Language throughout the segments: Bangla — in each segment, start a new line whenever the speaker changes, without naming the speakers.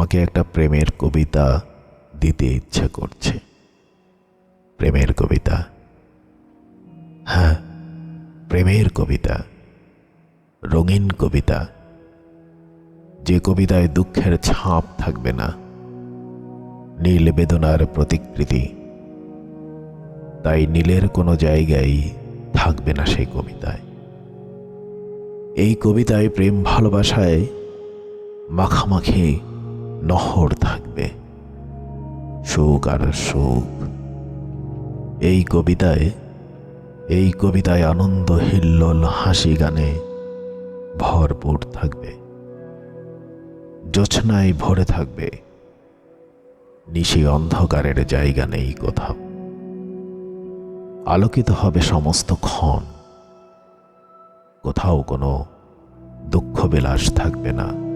তোমাকে একটা প্রেমের কবিতা দিতে ইচ্ছে করছে। প্রেমের কবিতা। হ্যাঁ প্রেমের কবিতা। রঙিন কবিতা। যে কবিতায় দুঃখের ছাপ থাকবে না। নীল বেদনার প্রতিকৃতি। তাই নীলের কোনো জায়গায় থাকবে না সেই কবিতায়। এই কবিতায় প্রেম ভালোবাসায় মাখামাখি নহর থাকবে। সুখ আর সুখ। এই কবিতায় এই কবিতায় আনন্দ হিল্লোল হাসি গানে ভরপুর থাকবে। জোছনায় ভরে থাকবে। নিশি অন্ধকারের জায়গা নেই কোথাও। আলোকিত হবে সমস্ত ক্ষণ। কোথাও কোনো দুঃখ বিলাস থাকবে না।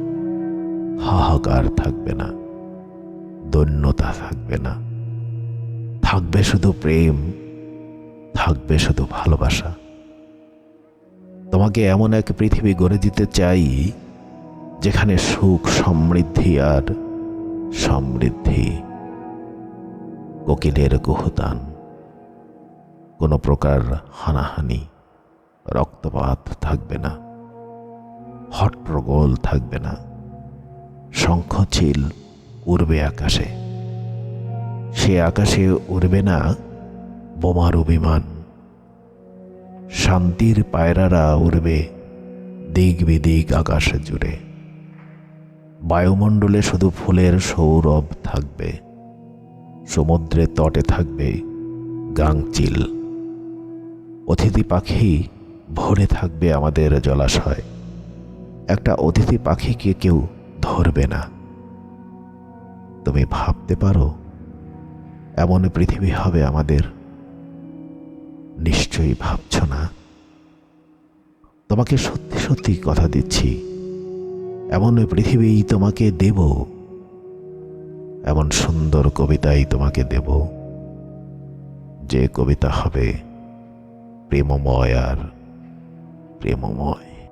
হাহাকার থাকবে না, দৈন্যতা থাকবে না। থাকবে শুধু প্রেম, থাকবে শুধু ভালোবাসা। তোমাকে এমন এক পৃথিবী গড়ে দিতে চাই, যেখানে সুখ, সমৃদ্ধি আর সমৃদ্ধি কোকিলের কুহতান কোনো প্রকার হানাহানি, রক্তপাত থাকবে না হট্টগোল থাকবে না। শঙ্খচিল উড়বে আকাশে। সে আকাশে উড়বে না বোমারু বিমান শান্তির পায়রারা উড়বে দিক বিদিক আকাশে জুড়ে। বায়ুমণ্ডলে শুধু ফুলের সৌরভ থাকবে। সমুদ্রের তটে থাকবে গাংচিল অতিথি পাখি ভরে থাকবে আমাদের জলাশয়। একটা অতিথি পাখিকে কেউ ধরবে না। তুমি ভাবতে পারো, এমন পৃথিবী হবে আমাদের। নিশ্চয়ই ভাবছ না। তোমাকে সত্যি সত্যি কথা দিচ্ছি, এমন পৃথিবী তোমাকে দেব, এমন সুন্দর কবিতাই তোমাকে দেব। যে কবিতা হবে প্রেমময় আর প্রেমময়।